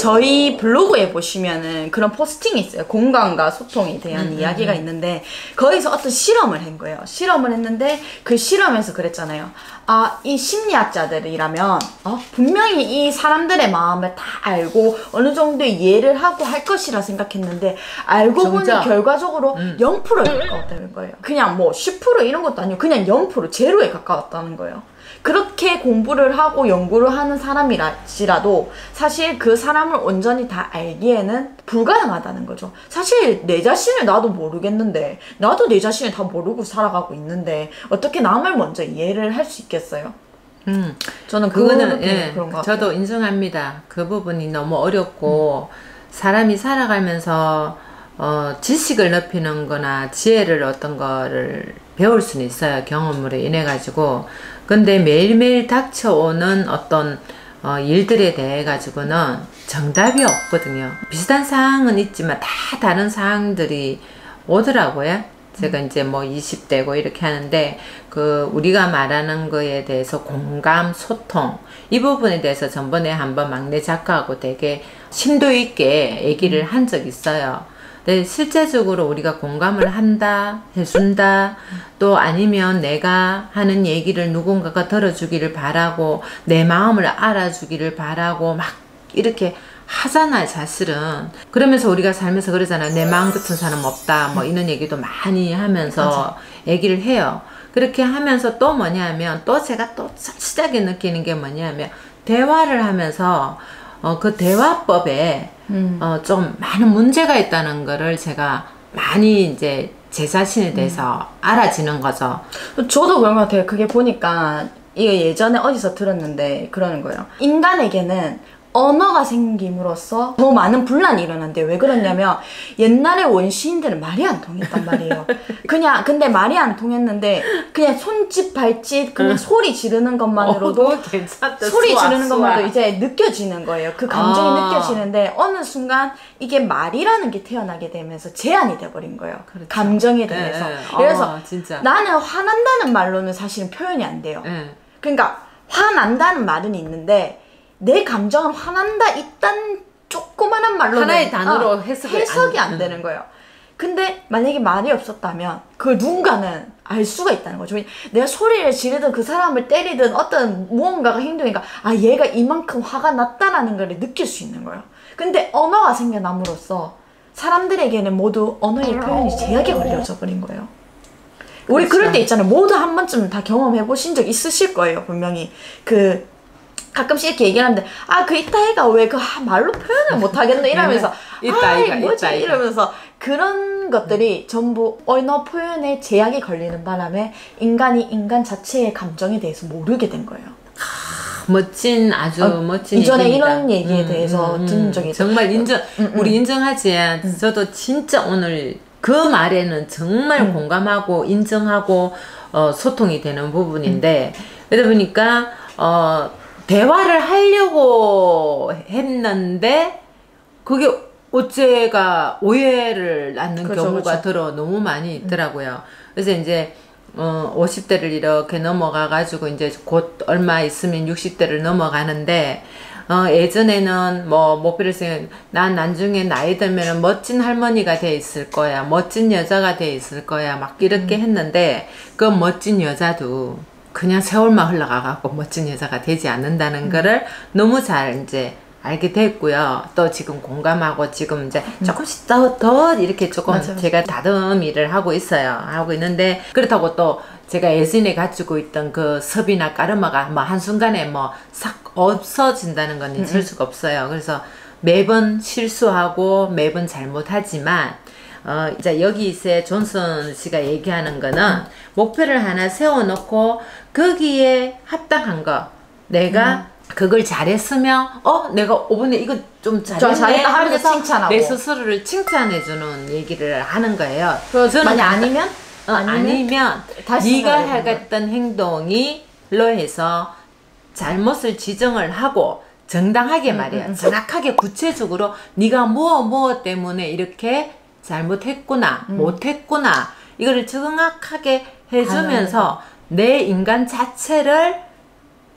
저희 블로그에 보시면은 그런 포스팅이 있어요. 공간과 소통에 대한 음, 이야기가 있는데 거기서 어떤 실험을 한 거예요. 실험을 했는데 그 실험에서 그랬잖아요. 아, 이 심리학자들이라면 어, 분명히 이 사람들의 마음을 다 알고 어느 정도 이해를 하고 할 것이라 생각했는데 알고 정작. 보니 결과적으로 0%에 가까웠다는 거예요. 그냥 뭐 10% 이런 것도 아니고 그냥 0% 제로에 가까웠다는 거예요. 그렇게 공부를 하고 연구를 하는 사람이라도 사실 그 사람을 온전히 다 알기에는 불가능하다는 거죠. 사실 내 자신을 나도 모르겠는데 나도 내 자신을 다 모르고 살아가고 있는데 어떻게 남을 먼저 이해를 할 수 있겠어요? 음. 저는 그거는 예, 그런 것 같아요. 저도 인정합니다. 그 부분이 너무 어렵고 사람이 살아가면서 어, 지식을 넓히는 거나 지혜를 어떤 거를 배울 수는 있어요. 경험으로 인해 가지고. 근데 매일매일 닥쳐오는 어떤 어, 일들에 대해 가지고는 정답이 없거든요. 비슷한 사항은 있지만 다 다른 사항들이 오더라고요. 제가 이제 뭐 20대고 이렇게 하는데 그 우리가 말하는 거에 대해서 공감, 소통 이 부분에 대해서 전번에 한번 막내 작가하고 되게 심도 있게 얘기를 한 적 있어요. 근데 실제적으로 우리가 공감을 한다, 해준다, 또 아니면 내가 하는 얘기를 누군가가 들어주기를 바라고, 내 마음을 알아주기를 바라고, 막 이렇게 하잖아요, 사실은. 그러면서 우리가 살면서 그러잖아요. 내 마음 같은 사람 없다, 뭐 이런 얘기도 많이 하면서 얘기를 해요. 그렇게 하면서 또 뭐냐면, 또 제가 또 시작에 느끼는 게 뭐냐면, 대화를 하면서, 어, 그 대화법에 음. 어, 좀 많은 문제가 있다는 거를 제가 많이 이제 제 자신에 대해서 알아지는 거죠. 저도 그런 것 같아요. 그게 보니까 이거 예전에 어디서 들었는데 그러는 거예요. 인간에게는 언어가 생김으로써 더 많은 분란이 일어난대요. 왜 그러냐면 옛날에 원시인들은 말이 안 통했단 말이에요. 그냥 근데 말이 안 통했는데 그냥 손짓 발짓 그냥 소리 지르는 것만으로도 어, 괜찮다. 소리 수학, 지르는 수학. 것만도 이제 느껴지는 거예요. 그 감정이 아. 느껴지는데 어느 순간 이게 말이라는 게 태어나게 되면서 제한이 돼버린 거예요. 그렇죠. 감정에 예, 대해서. 예. 그래서 아, 진짜. 나는 화난다는 말로는 사실은 표현이 안 돼요. 예. 그러니까 화난다는 말은 있는데 내 감정은 화난다 이딴 조그만한 말로 하나의 단어로 해석을 해석이 안- 안, 되는 거예요. 근데 만약에 말이 없었다면 그걸 누군가는 알 수가 있다는 거죠. 내가 소리를 지르든 그 사람을 때리든 어떤 무언가가 행동이니까 아 얘가 이만큼 화가 났다라는 걸 느낄 수 있는 거예요. 근데 언어가 생겨남으로써 사람들에게는 모두 언어의 표현이 제약에 걸려져 버린 거예요. 우리 그렇죠. 그럴때 있잖아요. 모두 한 번쯤 다 경험해 보신 적 있으실 거예요, 분명히. 그 가끔씩 이렇게 얘기하는데 아 그 이따이가 왜 그 말로 표현을 못 하겠노 이러면서 이따이가, 아이, 뭐지 이따이가. 이러면서 그런 것들이 전부 언어 표현에 제약이 걸리는 바람에 인간이 인간 자체의 감정에 대해서 모르게 된 거예요. 멋진 아주 어, 멋진 이전에 얘기입니다. 이런 얘기에 대해서 들은 적이 있어요. 정말 인정 음, 음. 우리 인정하지 저도 진짜 오늘 그 말에는 정말 음. 공감하고 인정하고 어, 소통이 되는 부분인데 음. 그러다 보니까 어, 대화를 하려고 했는데 그게 어째가 오해를 낳는 그렇죠, 경우가 그렇죠. 들어 너무 많이 있더라고요. 그래서 이제 어, 50대를 이렇게 넘어가 가지고 이제 곧 얼마 있으면 60대를 넘어가는데 어, 예전에는 뭐 목표를 세운 난 나중에 나이 들면 멋진 할머니가 돼 있을 거야 멋진 여자가 돼 있을 거야 막 이렇게 했는데 그 멋진 여자도 그냥 세월만 흘러가갖고 멋진 여자가 되지 않는다는 거를 너무 잘 이제 알게 됐고요. 또 지금 공감하고 지금 이제 조금씩 더, 더 이렇게 조금 맞아요. 제가 다듬이를 하고 있어요. 하고 있는데 그렇다고 또 제가 예전에 가지고 있던 그 섭이나 까르마가 뭐 한순간에 뭐 싹 없어진다는 건 있을 수가 없어요. 그래서 매번 실수하고 매번 잘못하지만 어, 이제 여기서 존슨 씨가 얘기하는 거는 목표를 하나 세워놓고 거기에 합당한 거. 내가 그걸 잘했으면 어 내가 5분에 이거 좀 잘했네 하면서 칭찬하고. 내 스스로를 칭찬해주는 얘기를 하는 거예요. 그래서 만약 가- 아니면? 어, 아니면, 다시 네가. 하겠던 행동이 로 해서 잘못을 지정을 하고 정당하게 말이야. 정확하게 구체적으로 네가 뭐뭐 때문에 이렇게 잘못했구나 못했구나 이거를 정확하게 해주면서 내 인간 자체를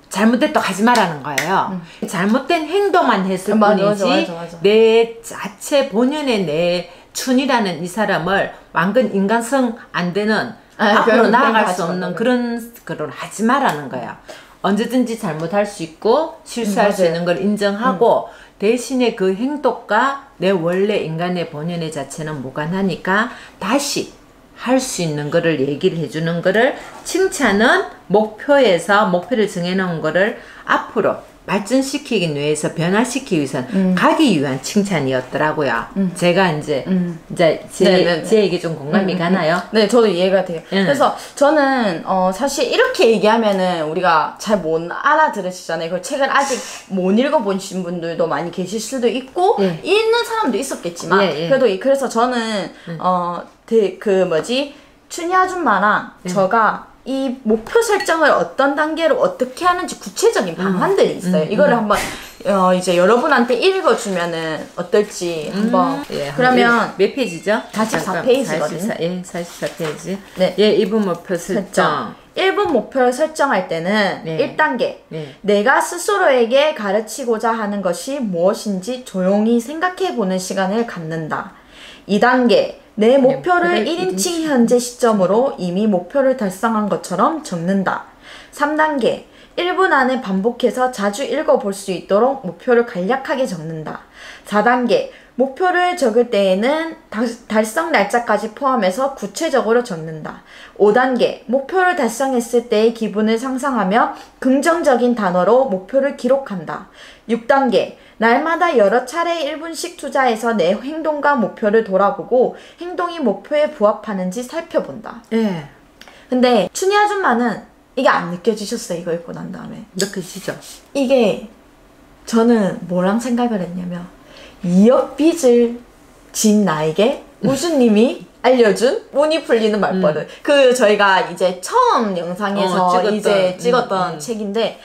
잘못됐다고 하지 말라는 거예요. 잘못된 행동만 했을 음. 맞아, 뿐이지 맞아, 맞아. 내 자체 본연의 내 춘이라는 이 사람을 완전 인간성 안 되는 아, 앞으로 나아갈 수 없는. 그런 그런 하지 말라는 거야. 언제든지 잘못할 수 있고 실수할 음, 수. 있는 걸 인정하고 대신에 그 행동과 내 원래 인간의 본연의 자체는 무관하니까 다시 할 수 있는 거를 얘기를 해주는 거를 칭찬은 목표에서 목표를 정해놓은 거를 앞으로 발전시키기 위해서 변화시키기 위해서 음. 가기 위한 칭찬이었더라고요. 제가 이제 이제 제, 네, 네, 네. 제 얘기 좀 공감이 가나요? 네, 저도 이해가 돼요. 응. 그래서 저는 어, 사실 이렇게 얘기하면은 우리가 잘 못 알아들으시잖아요. 그 책을 아직 못 읽어보신 분들도 많이 계실 수도 있고 예. 있는 사람도 있었겠지만 예, 예. 그래도 이- 그래서 저는 어, 되- 그 뭐지 춘희 아줌마랑 저가 이 목표 설정을 어떤 단계로 어떻게 하는지 구체적인 방안들이 있어요. 이거를 한번 어, 이제 여러분한테 읽어주면은 어떨지 한번 예, 그러면 몇 페이지죠? 44 페이지거든요. 44, 예, 44페이지. 네. 예, 이분 목표 설정. 1분 목표를 설정할 때는 네. 1단계. 네. 내가 스스로에게 가르치고자 하는 것이 무엇인지 조용히 생각해 보는 시간을 갖는다. 2단계. 내 목표를 목표를 1인칭 현재 시점으로 이미 목표를 달성한 것처럼 적는다. 3단계. 1분 안에 반복해서 자주 읽어볼 수 있도록 목표를 간략하게 적는다. 4단계. 목표를 적을 때에는 다- 달성 날짜까지 포함해서 구체적으로 적는다. 5단계. 목표를 달성했을 때의 기분을 상상하며 긍정적인 단어로 목표를 기록한다. 6단계. 날마다 여러 차례 1분씩 투자해서 내 행동과 목표를 돌아보고 행동이 목표에 부합하는지 살펴본다. 예. 근데 춘희 아줌마는 이게 안 느껴지셨어요. 이거 읽고 난 다음에. 느끼시죠? 이게 저는 뭐랑 생각을 했냐면 2억 빚을 진 나에게 우주님이 알려준 운이 풀리는 말버릇. 그 저희가 이제 처음 영상에서 어, 찍었던, 이제 찍었던 음, 음. 책인데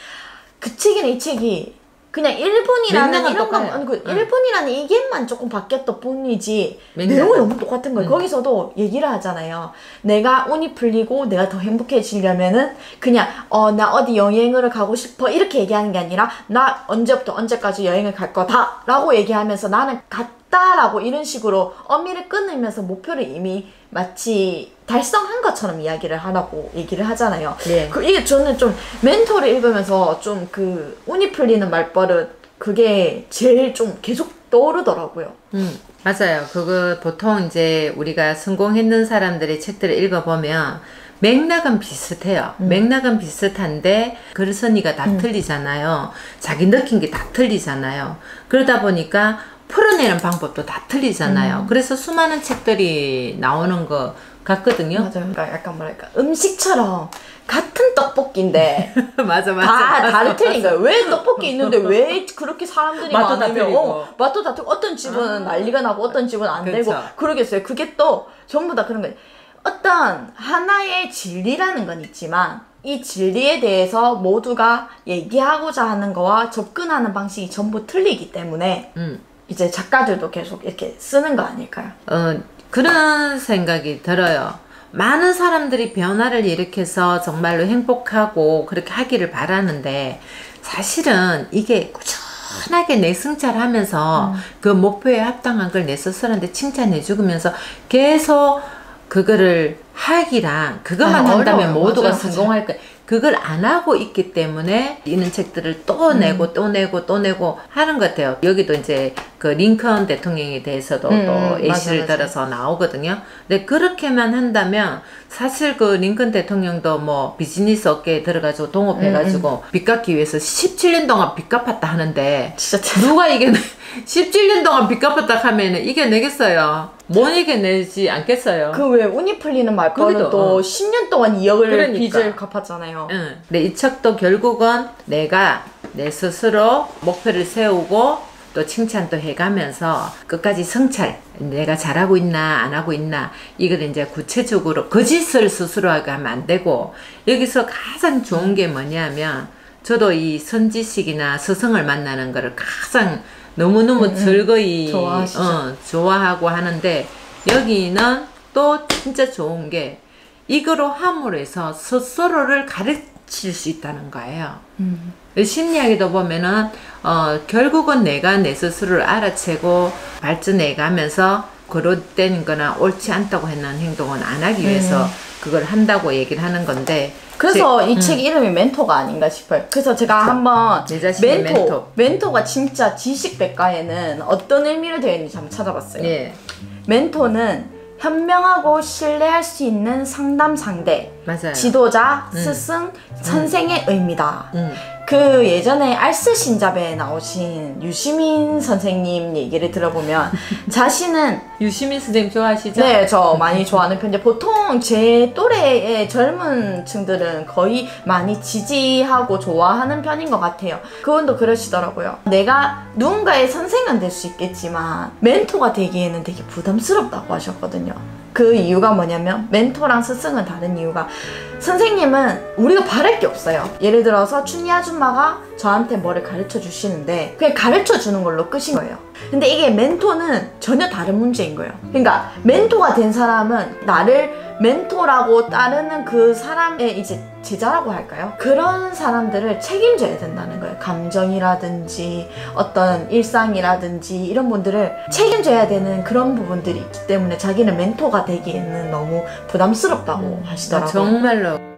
그 책이랑 이 책이 그냥 1분이라는 맥락은 이런 거 똑같아요. 아니 그 응. 1분이라는 이게만 조금 바뀌었던 뿐이지. 내용은 너무 똑같은 거예요. 응. 거기서도 얘기를 하잖아요. 내가 운이 풀리고 내가 더 행복해지려면은 그냥 어 나 어디 여행을 가고 싶어 이렇게 얘기하는 게 아니라 나 언제부터 언제까지 여행을 갈 거다라고 얘기하면서 나는 갔다 라고 이런 식으로 어미를 끊으면서 목표를 이미 마치 달성한 것처럼 이야기를 하라고 얘기를 하잖아요. 예. 그 이게 저는 좀 멘토를 읽으면서 좀 그 운이 풀리는 말버릇 그게 제일 좀 계속 떠오르더라고요. 음, 맞아요. 그거 보통 이제 우리가 성공했는 사람들의 책들을 읽어보면 맥락은 비슷해요. 음. 맥락은 비슷한데 글선이가 다 틀리잖아요. 자기 느낀 게 다 틀리잖아요. 그러다 보니까 풀어내는 방법도 다 음. 틀리잖아요. 그래서 수많은 책들이 나오는 것 같거든요. 맞아요. 그러니까 약간 뭐랄까 음식처럼 같은 떡볶이인데 맞아, 맞아. 다 맞아, 다를 틀린. 거예요. 왜 떡볶이 있는데 왜 그렇게 사람들이 맛도 다 많으면. 어, 맛도 다 틀리고 어떤 집은 난리가 나고 어떤 집은 안 되고 그쵸. 그러겠어요. 그게 또 전부 다 그런 거예요. 어떤 하나의 진리라는 건 있지만 이 진리에 대해서 모두가 얘기하고자 하는 거와 접근하는 방식이 전부 틀리기 때문에 음. 이제 작가들도 계속 이렇게 쓰는 거 아닐까요? 어, 그런 생각이 들어요. 많은 사람들이 변화를 일으켜서 정말로 행복하고 그렇게 하기를 바라는데 사실은 이게 꾸준하게 내 성찰하면서 그 목표에 합당한 걸 내 스스로한테 칭찬해 주면서 계속 그거를 하기랑 그것만 아, 한다면 어려워요. 모두가 맞아요. 성공할 거야. 그걸 안 하고 있기 때문에 이런 책들을 또 음. 내고 또 내고 또 내고 하는 것 같아요. 여기도 이제 그 링컨 대통령에 대해서도 음, 또 맞아, 예시를 맞아. 들어서 나오거든요. 근데 그렇게만 한다면 사실 그 링컨 대통령도 뭐 비즈니스 업계에 들어가지고 동업해가지고 빚 갚기 위해서 17년 동안 빚 갚았다 하는데 진짜 누가 이게 17년 동안 빚 갚았다 하면은 이겨내겠어요? 못 이겨내지 않겠어요? 그 왜 운이 풀리는 말 거기도, 또 어. 10년 동안 2억을 그러니까. 빚을 갚았잖아요. 응. 근데 이 책도 결국은 내가 내 스스로 목표를 세우고 또 칭찬도 해가면서 끝까지 성찰 내가 잘하고 있나 안 하고 있나 이걸 이제 구체적으로 거짓을 스스로 하게 하면 안 되고 여기서 가장 좋은 게 뭐냐면 저도 이 선지식이나 스승을 만나는 거를 가장 너무너무 즐거이 좋아하시죠. 어, 좋아하고 하는데 여기는 또 진짜 좋은 게 이거로 함으로 해서 스스로를 가르, 가르칠 수 있다는 거예요. 음. 심리학에도 보면은 어, 결국은 내가 내 스스로를 알아채고 발전해 가면서 그릇된 거나 옳지 않다고 했는 행동은 안 하기 위해서 그걸 한다고 얘기를 하는 건데 그래서 제- 이책 이름이 멘토가 아닌가 싶어요. 그래서 제가 한번 내 자신의 멘토, 멘토. 멘토 가 진짜 지식 백과에는 어떤 의미를 되어 있는지 한번 찾아봤어요. 예 멘토는 현명하고 신뢰할 수 있는 상담 상대, 맞아요. 지도자, 스승, 선생의 의미다. 음. 그 예전에 알스 신잡에 나오신 유시민 선생님 얘기를 들어보면 자신은 유시민 선생님 좋아하시죠? 네, 저 많이 좋아하는 편인데 보통 제 또래의 젊은 층들은 거의 많이 지지하고 좋아하는 편인 것 같아요. 그분도 그러시더라고요. 내가 누군가의 선생은 될 수 있겠지만 멘토가 되기에는 되게 부담스럽다고 하셨거든요. 그 이유가 뭐냐면 멘토랑 스승은 다른 이유가 선생님은 우리가 바랄 게 없어요. 예를 들어서 춘희 아줌마가 저한테 뭐를 가르쳐 주시는데 그냥 가르쳐 주는 걸로 끝인 거예요. 근데 이게 멘토는 전혀 다른 문제인 거예요. 그러니까 멘토가 된 사람은 나를 멘토라고 따르는 그 사람의 이제 제자라고 할까요? 그런 사람들을 책임져야 된다는 거예요. 감정이라든지 어떤 일상이라든지 이런 분들을 책임져야 되는 그런 부분들이 있기 때문에 자기는 멘토가 되기에는 너무 부담스럽다고 하시더라고요. 정말로